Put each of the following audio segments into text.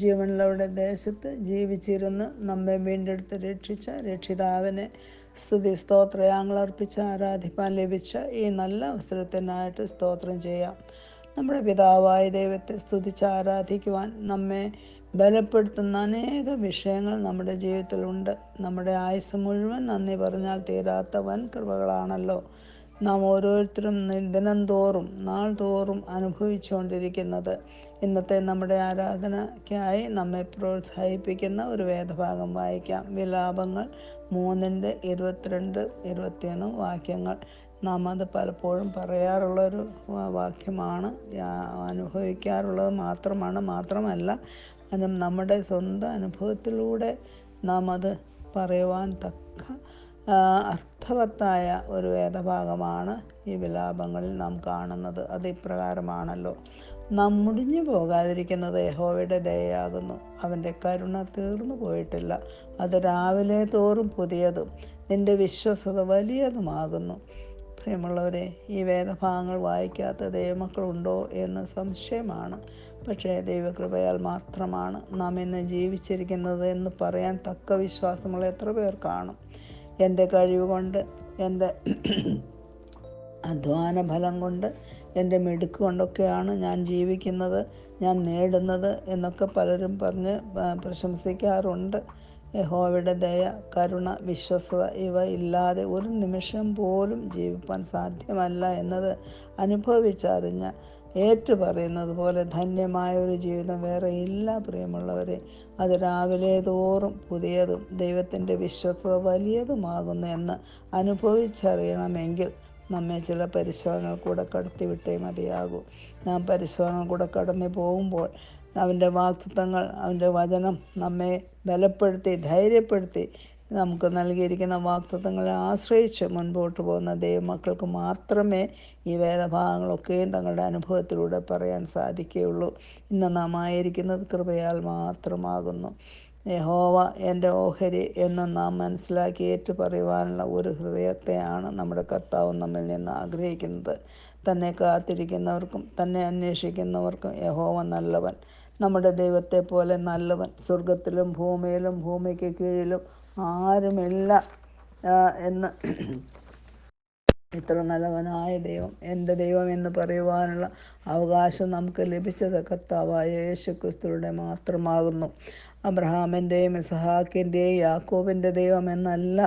ജീവനുള്ളവരുടെ ദേശത്ത് ജീവിച്ചിരുന്ന് നമ്മെ വീണ്ടെടുത്ത് രക്ഷിച്ച രക്ഷിതാവിനെ സ്തുതി. സ്തോത്രയാങ്ങൾ അർപ്പിച്ച് ആരാധിപ്പാൻ ലഭിച്ച ഈ നല്ല അവസരത്തിനായിട്ട് സ്തോത്രം ചെയ്യാം. നമ്മുടെ പിതാവായ ദൈവത്തെ സ്തുതിച്ച് ആരാധിക്കുവാൻ നമ്മെ ബലപ്പെടുത്തുന്ന അനേക വിഷയങ്ങൾ നമ്മുടെ ജീവിതത്തിലുണ്ട് നമ്മുടെ ആയുസ് മുഴുവൻ നന്ദി പറഞ്ഞാൽ തീരാത്ത വൻ കൃപകളാണല്ലോ നാം ഓരോരുത്തരും ദിനം തോറും നാൾ തോറും അനുഭവിച്ചുകൊണ്ടിരിക്കുന്നത്. ഇന്നത്തെ നമ്മുടെ ആരാധനയ്ക്കായി നമ്മെ പ്രോത്സാഹിപ്പിക്കുന്ന ഒരു വേദഭാഗം വായിക്കാം. വിലാപങ്ങൾ മൂന്നിന്റെ ഇരുപത്തിരണ്ട് ഇരുപത്തിയൊന്ന് വാക്യങ്ങൾ. നാം അത് പലപ്പോഴും പറയാറുള്ളൊരു വാക്യമാണ്. അനുഭവിക്കാറുള്ളത് മാത്രമാണ് മാത്രമല്ല അതിനും നമ്മുടെ സ്വന്തം അനുഭവത്തിലൂടെ നാം അത് പറയുവാൻ തക്ക അർത്ഥവത്തായ ഒരു വേദഭാഗമാണ് ഈ വിലാപങ്ങളിൽ നാം കാണുന്നത്. അത് ഇപ്രകാരമാണല്ലോ. നാം മുടിഞ്ഞു പോകാതിരിക്കുന്നത് യഹോവയുടെ ദയയാകുന്നു. അവന്റെ കരുണ തീർന്നു പോയിട്ടില്ല. അത് രാവിലെ തോറും പുതിയതും. നിന്റെ വിശ്വസത വലിയതുമാകുന്നു. പ്രിയമുള്ളവരെ ഈ വേദഭാഗങ്ങൾ വായിക്കാത്ത ദൈവമക്കളുണ്ടോ എന്ന് സംശയമാണ്. പക്ഷേ ദൈവകൃപയാൽ മാത്രമാണ് നാം ഇന്ന് ജീവിച്ചിരിക്കുന്നത് എന്ന് പറയാൻ തക്ക വിശ്വാസമുള്ള എത്ര പേർ കാണും. എന്റെ കഴിവ് കൊണ്ട് എന്റെ അധ്വാന ഫലം കൊണ്ട് എന്റെ മിടുക്ക് കൊണ്ടൊക്കെയാണ് ഞാൻ ജീവിക്കുന്നത് ഞാൻ നേടുന്നത് എന്നൊക്കെ പലരും പറഞ്ഞ് പ്രശംസിക്കാറുണ്ട്. യഹോവയുടെ ദയ കരുണ വിശ്വസത ഇവ ഇല്ലാതെ ഒരു നിമിഷം പോലും ജീവിപ്പാൻ സാധ്യമല്ല എന്നത് അനുഭവിച്ചറിഞ്ഞ ഏറ്റു പറയുന്നത് പോലെ ധന്യമായ ഒരു ജീവിതം വേറെ ഇല്ല പ്രിയമുള്ളവരെ. അത് രാവിലെ തോറും പുതിയതും ദൈവത്തിന്റെ വിശ്വസത വലിയതുമാകുന്നു എന്ന് അനുഭവിച്ചറിയണമെങ്കിൽ നമ്മെ ചില പരിശോധനകൾ കൂടെ കടത്തിവിട്ടേ മതിയാകൂ. നാം പരിശോധനകൾ കൂടെ കടന്നു പോകുമ്പോൾ അവന്റെ വാക്തത്വങ്ങൾ അവന്റെ വചനം നമ്മെ ബലപ്പെടുത്തി ധൈര്യപ്പെടുത്തി നമുക്ക് നൽകിയിരിക്കുന്ന വാക്തത്വങ്ങളെ ആശ്രയിച്ച് മുൻപോട്ട് പോകുന്ന ദൈവമക്കൾക്ക് മാത്രമേ ഈ വേദഭാഗങ്ങളൊക്കെയും തങ്ങളുടെ അനുഭവത്തിലൂടെ പറയാൻ സാധിക്കുകയുള്ളൂ. ഇന്ന് നാം ആയിരിക്കുന്നത് കൃപയാൽ മാത്രമാകുന്നു. യഹോവ എന്റെ ഓഹരി എന്ന് നാം മനസ്സിലാക്കി ഏറ്റു പറയുവാനുള്ള ഒരു ഹൃദയത്തെയാണ് നമ്മുടെ കർത്താവ് നമ്മിൽ നിന്ന് ആഗ്രഹിക്കുന്നത്. തന്നെ കാത്തിരിക്കുന്നവർക്കും തന്നെ അന്വേഷിക്കുന്നവർക്കും യഹോവ നല്ലവൻ. നമ്മുടെ ദൈവത്തെ പോലെ നല്ലവൻ. സ്വർഗത്തിലും ഭൂമിയിലും ഭൂമിക്ക് കീഴിലും ആരുമില്ല എന്ന് ഇത്ര നല്ലവനായ ദൈവം എന്റെ ദൈവം എന്ന് പറയുവാനുള്ള അവകാശം നമുക്ക് ലഭിച്ചത് കർത്താവായ യേശു ക്രിസ്തുവിടെ മാത്രമാകുന്നു. അബ്രഹാമിന്റെയും ഇസഹാക്കിന്റെയും യാക്കോബിന്റെ ദൈവം എന്നല്ല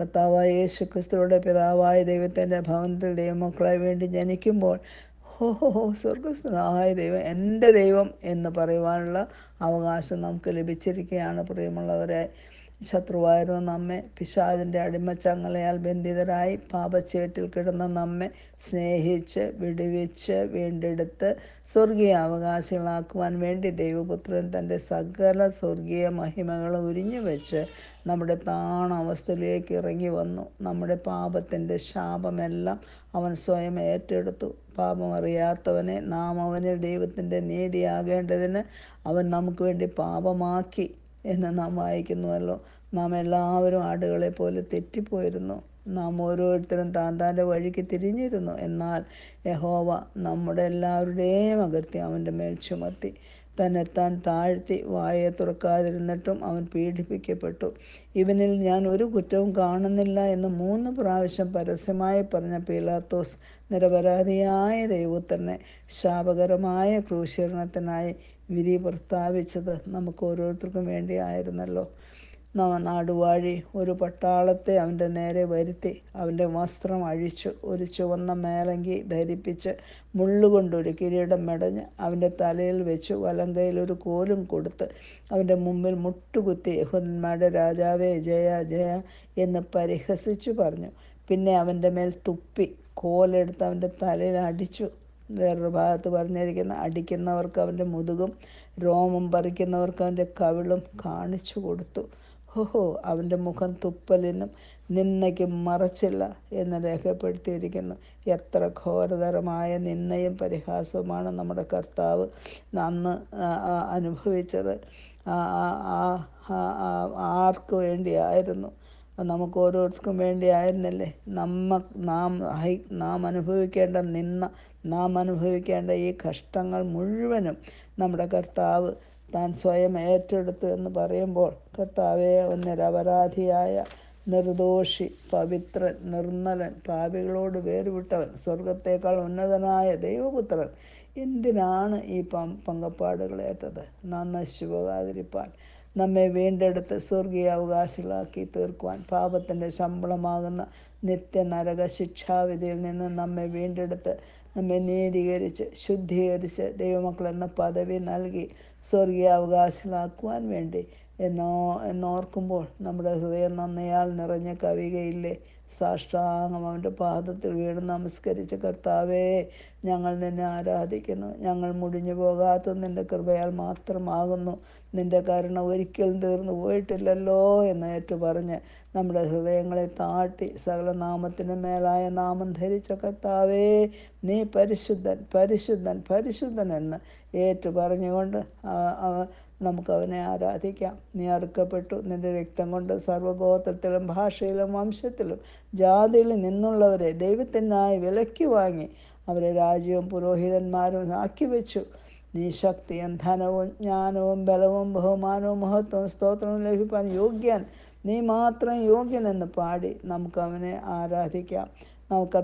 കർത്താവായ യേശു ക്രിസ്തുവിടെ പിതാവായ ദൈവത്തിന്റെ ഭവനത്തിൽ ദൈവമക്കളെ വേണ്ടി ജനിക്കുമ്പോൾ ഹോ ഹോ ഹോ സ്വർഗസ്വനായ ദൈവം എന്റെ ദൈവം എന്ന് പറയുവാനുള്ള അവകാശം നമുക്ക് ലഭിച്ചിരിക്കുകയാണ്. പ്രിയമുള്ളവരെ ശത്രുവായിരുന്ന നമ്മെ. പിശാചിന്റെ അടിമച്ചങ്ങളയാൽ ബന്ധിതരായി പാപച്ചേറ്റിൽ കിടന്ന നമ്മെ സ്നേഹിച്ച് വിടുവിച്ച് വീണ്ടെടുത്ത് സ്വർഗീയ അവകാശികളാക്കുവാൻ വേണ്ടി ദൈവപുത്രൻ തന്റെ സകല സ്വർഗീയ മഹിമകളും ഉരിഞ്ഞു വെച്ച് നമ്മുടെ താണ അവസ്ഥയിലേക്ക് ഇറങ്ങി വന്നു. നമ്മുടെ പാപത്തിന്റെ ശാപമെല്ലാം അവൻ സ്വയം ഏറ്റെടുത്തു. പാപമറിയാത്തവനെ നാം അവനിൽ ദൈവത്തിന്റെ നീതിയാകേണ്ടതിന് അവൻ നമുക്ക് വേണ്ടി പാപമാക്കി. എന്ന് നാം വായിക്കുന്നുവല്ലോ. നാം എല്ലാവരും ആടുകളെ പോലെ തെറ്റിപ്പോയിരുന്നു. നാം ഓരോരുത്തരും താൻ താന്റെ വഴിക്ക് തിരിഞ്ഞിരുന്നു. എന്നാൽ യഹോവ നമ്മുടെ എല്ലാവരുടെയും അകർത്തി അവന്റെ മേൽ ചുമത്തി. താൻ താഴ്ത്തി വായെ തുറക്കാതിരുന്നിട്ടും അവൻ പീഡിപ്പിക്കപ്പെട്ടു. ഇവനിൽ ഞാൻ ഒരു കുറ്റവും കാണുന്നില്ല എന്ന് മൂന്ന് പ്രാവശ്യം പരസ്യമായി പറഞ്ഞ പീലാത്തോസ് നിരപരാധിയായ ദൈവത്തന്നെ ശാപകരമായ ക്രൂശീകരണത്തിനായി വിധി പ്രസ്താവിച്ചത് നമുക്ക് ഓരോരുത്തർക്കും വേണ്ടിയായിരുന്നല്ലോ നാടുവാഴി ഒരു പട്ടാളത്തെ അവന്റെ നേരെ വരുത്തി അവന്റെ വസ്ത്രം അഴിച്ചു ഒരു ചുവന്ന മേലങ്കി ധരിപ്പിച്ച് മുള്ളുകൊണ്ടൊരു കിരീടം മെടഞ്ഞ് അവന്റെ തലയിൽ വെച്ചു വലങ്കയിൽ ഒരു കോലും കൊടുത്ത് അവന്റെ മുമ്പിൽ മുട്ടുകുത്തി യഹുദന്മാരുടെ രാജാവേ ജയ ജയ എന്ന് പരിഹസിച്ചു പറഞ്ഞു. പിന്നെ അവന്റെ മേൽ തുപ്പി കോലെടുത്ത് അവന്റെ തലയിൽ അടിച്ചു. വേറൊരു ഭാഗത്ത് പറഞ്ഞിരിക്കുന്ന അടിക്കുന്നവർക്ക് അവന്റെ മുതുകും രോമം പറിക്കുന്നവർക്ക് അവന്റെ കവിളും കാണിച്ചു കൊടുത്തു. ഹോഹോ അവന്റെ മുഖം തുപ്പലിനും നിന്നയ്ക്കും മറച്ചില്ല എന്ന് രേഖപ്പെടുത്തിയിരിക്കുന്നു. എത്ര ഘോരതരമായ നിന്നയും പരിഹാസവുമാണ് നമ്മുടെ കർത്താവ് അന്ന് അനുഭവിച്ചത്. ആർക്ക് വേണ്ടിയായിരുന്നു? നമുക്ക് ഓരോരുത്തർക്കും വേണ്ടിയായിരുന്നല്ലേ? നമ്മ നാം നാം അനുഭവിക്കേണ്ട നിന്ന നാം അനുഭവിക്കേണ്ട ഈ കഷ്ടങ്ങൾ മുഴുവനും നമ്മുടെ കർത്താവ് താൻ സ്വയം ഏറ്റെടുത്തു എന്ന് പറയുമ്പോൾ കർത്താവെ ഒന്നരപരാധിയായ നിരപരാധിയായ നിർദോഷി പവിത്രൻ നിർമ്മലൻ പാപികളോട് വേർവിട്ടവൻ സ്വർഗത്തേക്കാൾ ഉന്നതനായ ദൈവപുത്രൻ എന്തിനാണ് ഈ പം പങ്കപ്പാടുകളേറ്റത് നാം നശിച്ചു പോകാതിരിപ്പാൻ നമ്മെ വീണ്ടെടുത്ത് സ്വർഗീയ അവകാശികളാക്കി തീർക്കുവാൻ പാപത്തിന്റെ ശമ്പളമാകുന്ന നിത്യ നരക ശിക്ഷാവിധിയിൽ നിന്ന് നമ്മെ വീണ്ടെടുത്ത് നമ്മെ നീതീകരിച്ച് ശുദ്ധീകരിച്ച് ദൈവമക്കളെന്ന പദവി നൽകി സ്വർഗീയ അവകാശികളാക്കുവാൻ വേണ്ടി എന്നോ എന്നോർക്കുമ്പോൾ നമ്മുടെ ഹൃദയം നന്നയാൽ നിറഞ്ഞ് കവികയില്ലേ? സാഷ്ടാംഗം അവന്റെ പാദത്തിൽ വീണ് നമസ്കരിച്ച കർത്താവേ ഞങ്ങൾ നിന്നെ ആരാധിക്കുന്നു. ഞങ്ങൾ മുടിഞ്ഞു പോകാത്ത നിന്റെ കൃപയാൽ മാത്രമാകുന്നു. നിന്റെ കരുണ ഒരിക്കലും തീർന്നു പോയിട്ടില്ലല്ലോ എന്ന് ഏറ്റു പറഞ്ഞ് നമ്മുടെ ഹൃദയങ്ങളെ താട്ടി സകല നാമത്തിന് മേലായ നാമം ധരിച്ച കർത്താവേ നീ പരിശുദ്ധൻ പരിശുദ്ധൻ പരിശുദ്ധൻ എന്ന് ഏറ്റു പറഞ്ഞുകൊണ്ട് നമുക്ക് അവനെ ആരാധിക്കാം. നീ അറുക്കപ്പെട്ടു. നിന്റെ രക്തം കൊണ്ട് സർവഗോത്രത്തിലും ഭാഷയിലും വംശത്തിലും ജാതിയിൽ നിന്നുള്ളവരെ ദൈവത്തിനായി വിലക്കി വാങ്ങി അവരെ രാജ്യവും പുരോഹിതന്മാരും ആക്കി വെച്ചു. നീ ശക്തിയും ധനവും ജ്ഞാനവും ബലവും ബഹുമാനവും മഹത്വവും സ്തോത്രവും ലഭിപ്പാൻ യോഗ്യൻ. നീ മാത്രം യോഗ്യനെന്ന് പാടി നമുക്ക് അവനെ ആരാധിക്കാം നമുക്ക്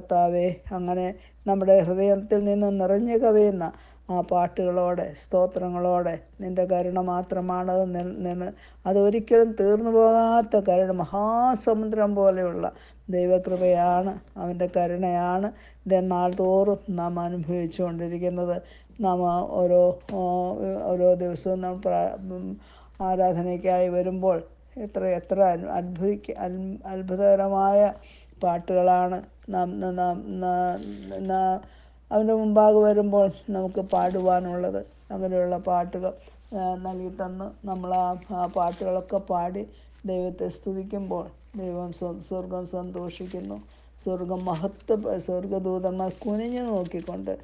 അങ്ങനെ നമ്മുടെ ഹൃദയത്തിൽ നിന്ന് നിറഞ്ഞു കവിയുന്ന ആ പാട്ടുകളോടെ സ്തോത്രങ്ങളോടെ നിന്റെ കരുണ മാത്രമാണ് നിന്ന് അതൊരിക്കലും തീർന്നു പോകാത്ത കരുണ മഹാസമുദ്രം പോലെയുള്ള ദൈവകൃപയാണ് അവന്റെ കരുണയാണ് ഇതെന്നാൾ തോറും നാം അനുഭവിച്ചു കൊണ്ടിരിക്കുന്നത് നാം ഓരോ ഓരോ ദിവസവും നാം ആരാധനയ്ക്കായി വരുമ്പോൾ എത്ര എത്ര അത്ഭുതിക്ക് അത്ഭുതകരമായ പാട്ടുകളാണ് നാ- നാ- അവന്റെ മുമ്പാകെ വരുമ്പോൾ നമുക്ക് പാടുവാനുള്ളത് അങ്ങനെയുള്ള പാട്ടുകൾ നൽകി തന്ന് നമ്മൾ ആ പാട്ടുകളൊക്കെ പാടി ദൈവത്തെ സ്തുതിക്കുമ്പോൾ ദൈവം സ്വ- സ്വർഗം സന്തോഷിക്കുന്നു. സ്വർഗം മഹത്വ സ്വർഗദൂതന്മാർ കുനിഞ്ഞു നോക്കിക്കൊണ്ട്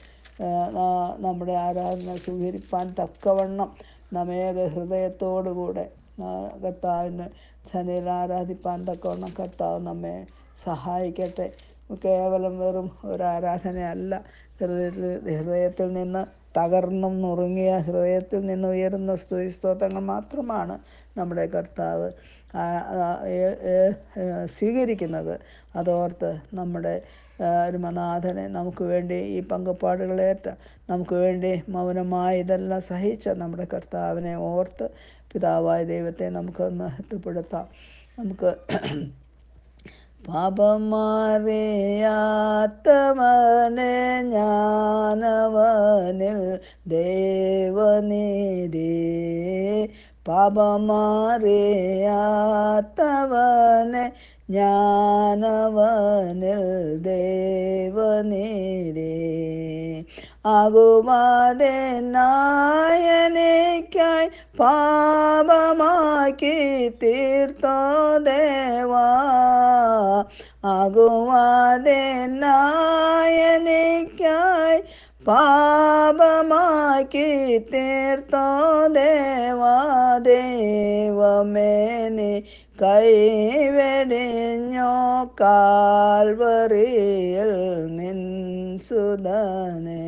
നമ്മുടെ ആരാധന സ്വീകരിപ്പാൻ തക്കവണ്ണം നമ്മേക ഹൃദയത്തോടുകൂടെ കർത്താവിന് സനയിൽ ആരാധിപ്പാൻ തക്കവണ്ണം കർത്താവ് നമ്മെ സഹായിക്കട്ടെ. കേവലം വെറും ഒരു ആരാധനയല്ല ഹൃദയത്തിൽ ഹൃദയത്തിൽ നിന്ന് തകർന്നും നുറുങ്ങിയ ഹൃദയത്തിൽ നിന്ന് ഉയരുന്ന സ്തുതി സ്തോത്രങ്ങൾ മാത്രമാണ് നമ്മുടെ കർത്താവ് സ്വീകരിക്കുന്നത്. അതോർത്ത് നമ്മുടെ രുമനാഥനെ നമുക്ക് വേണ്ടി ഈ പങ്കപ്പാടുകളേറ്റ നമുക്ക് വേണ്ടി മൗനമായി ഇതെല്ലാം സഹിച്ച നമ്മുടെ കർത്താവിനെ ഓർത്ത് പിതാവായ ദൈവത്തെ നമുക്ക് മഹത്വപ്പെടുത്താം നമുക്ക് പാപമാറിയാത്തവനെ ഞാനവനിൽ ദേവനീതി. പാപമാറിയാത്തവനെ ജ്ഞാനവനിൽ ദേവനീതി. ആകുവാതെ നായനിക്കായി പാപമാക്കി തീർത്തോ ദേവാ. ആകുമാതെ നായനിക്കായി പാപമാക്കി തീർത്തോ ദേവാ. ദൈവമേനി കൈവെടിഞ്ഞോ കാൽവറിയിൽ നിൻ സുതനെ.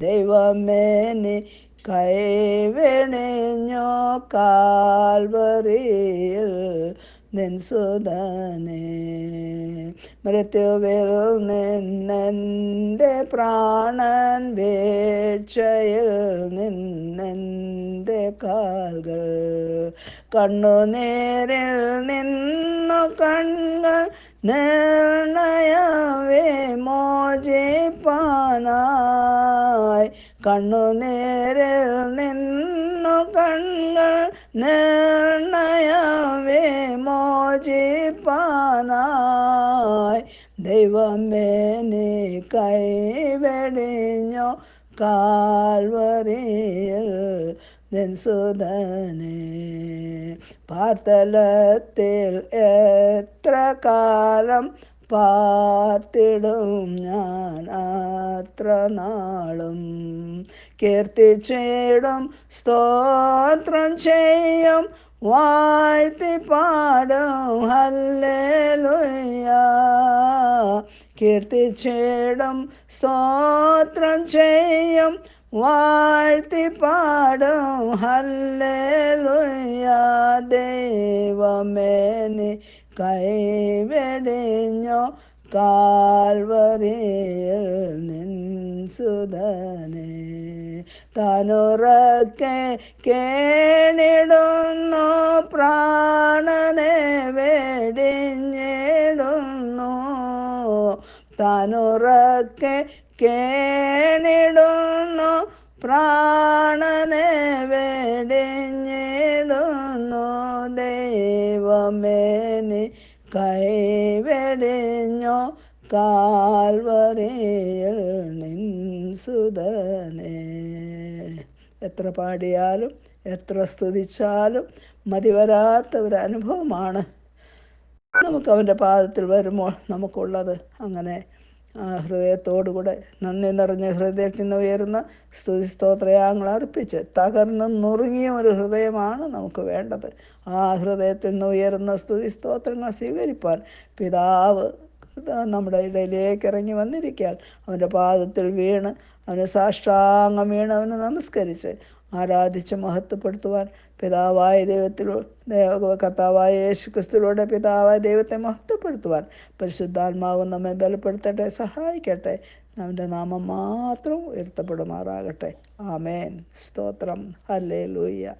ദൈവമേനി കൈവെടിഞ്ഞോ കാൽവറിയിൽ നിൻ സുതനെ. മൃത്യുവിൽ നിന്നെന്റെ പ്രാണൻ വീഴ്ചയിൽ നിന്നെന്റെ കാൽകൾ. കണ്ണുനേരിൽ നിന്നു കണ്ണുകൾ നിർണയവേ മോചിപ്പാനായി. കണ്ണുനേരിൽ നിന്നു കണ്ണുകൾ നിർണയവേ മോചിപ്പാനായി. ദൈവമേ നീ കൈവെടിഞ്ഞോ കാൽവറിയിൽ നിൻസുതനെ പാർത്തലത്തിൽ എത്ര കാലം പാർത്തിടും ഞാൻ അത്ര നാളും? കീർത്തിച്ചിടും സ്തോത്രം ചെയ്യും വാഴ്ത്തി പാടും ഹല്ലേലുയ്യ. കീർത്തിച്ചിടും സ്തോത്രം ചെയ്യും വാഴ്ത്തി പാടും. ഹല്ലേലൂയ. ദൈവമേ നീ കൈവെടിഞ്ഞോ കാൽവറിയിൽ നിൻ സുതനെ. തനുറക്കെ കേണിടുന്നു പ്രാണനെ വെടിഞ്ഞിടുന്നു. തനുറക്കെ കേണിടുന്നു പ്രാണനെ വെടിഞ്ഞിടുന്നു ദൈവമേനി കൈവെടിഞ്ഞോ കാൽവറിയിൽ നിൻ സുതനെ. എത്ര പാടിയാലും എത്ര സ്തുതിച്ചാലും മതിവരാത്ത ഒരു അനുഭവമാണ്. നമുക്ക് അവന്റെ പാദത്തിൽ വരുമ്പോൾ നമുക്കുള്ളത് അങ്ങനെ ആ ഹൃദയത്തോടുകൂടെ നന്ദി നിറഞ്ഞ ഹൃദയത്തിൽ നിന്ന് ഉയരുന്ന സ്തുതി സ്തോത്രയാങ്ങൾ അർപ്പിച്ച് തകർന്ന് നുറുങ്ങിയ ഒരു ഹൃദയമാണ് നമുക്ക് വേണ്ടത്. ആ ഹൃദയത്തിൽ നിന്ന് ഉയരുന്ന സ്തുതി സ്തോത്രങ്ങൾ സ്വീകരിപ്പാൻ പിതാവ് നമ്മുടെ ഇടയിലേക്ക് ഇറങ്ങി വന്നിരിക്കാൻ അവന്റെ പാദത്തിൽ വീണ് അവന് സാഷ്ടാംഗം വീണ് അവന് നമസ്കരിച്ച് ആരാധിച്ച് മഹത്വപ്പെടുത്തുവാൻ പിതാവായ ദൈവത്തിലൂടെ കർത്താവായ യേശു ക്രിസ്തുവിലൂടെ പിതാവായ ദൈവത്തെ മഹത്വപ്പെടുത്തുവാൻ പരിശുദ്ധാത്മാവ് നമ്മെ ബലപ്പെടുത്തട്ടെ സഹായിക്കട്ടെ. നമ്മുടെ നാമം മാത്രം ഉയർത്തപ്പെടുമാറാകട്ടെ. ആമേൻ. സ്തോത്രം. ഹല്ലേ ലൂയ്യ